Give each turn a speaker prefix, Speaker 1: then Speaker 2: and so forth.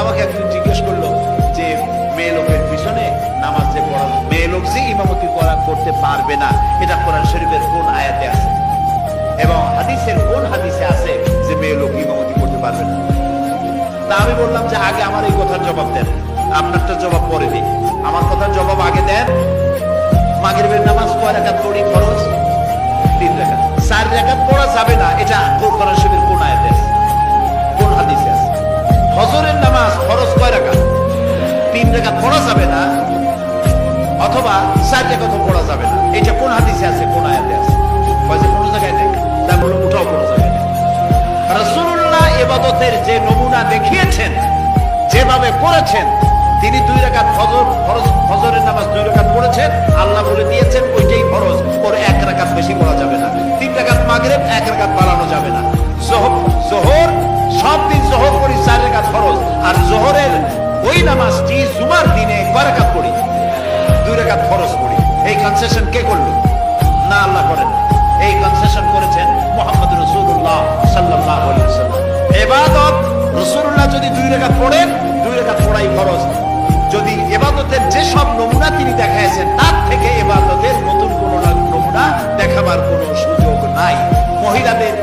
Speaker 1: আমাকে একজন জিজ্ঞেস করল যে, মেয়ে লোকের পিছনে নামাজ যে পড়া মেয়ে লোক যে ইমামতি করা করতে পারবে না, এটা কোরআন শরীফের কোন আয়াতে আছে? এবং হাদিসের কোন হাদিসে আছে যে মেয়ে লোক ইমামতি করতে পারবে না? তা আমি বললাম যে, আগে আমার এই কথার জবাব দেন। আপনারটা জবাব পরে দিন। আমার কথার জবাব আগে দেন। মাগরিবের নামাজ কয় রাকাত পড়ি? খরচ তিন রাকাত। চার রাকাত পড়া যাবে না, এটা পড়া যাবে না, অথবা চার রাকাত পড়া যাবে না। এটা কোন হাদিসে আছে, কোন আয়াতে আছে। জায়গায় নেই উঠাও রসুল্লাহ এবাদতের যে নমুনা দেখিয়েছেন, যেভাবে করেছেন, তিনি দুই রাকাত ফজর, ফরজ, ফজরের নামাজ দুই রাকাত পড়েছেন, আল্লাহ বলে দিয়েছেন, ওইটাই ফরজ। ওর এক রাকাত বেশি পড়া যাবে না। তিন রাকাত মাগরেব, এক রাকাত বাড়ানো যাবে না। ওই নামাজটি জুমার দিনে কয় পড়ি। দুই রাকাত ফরজ পড়ি। এই কনসেশন কে করল? না, আল্লাহ করেন এই কনসেশন করেছেন মোহাম্মদ রসুল্লাহ সাল্লাহ এবাদত রসুল্লাহ যদি দুই রেখা পড়েন, দুই রেখা পড়াই খরচ যদি এবাদতের যে সব নমুনা তিনি দেখাইছেন, তার থেকে এবাদতের নতুন কোন নমুনা দেখাবার কোনো সুযোগ নাই। মহিলাদের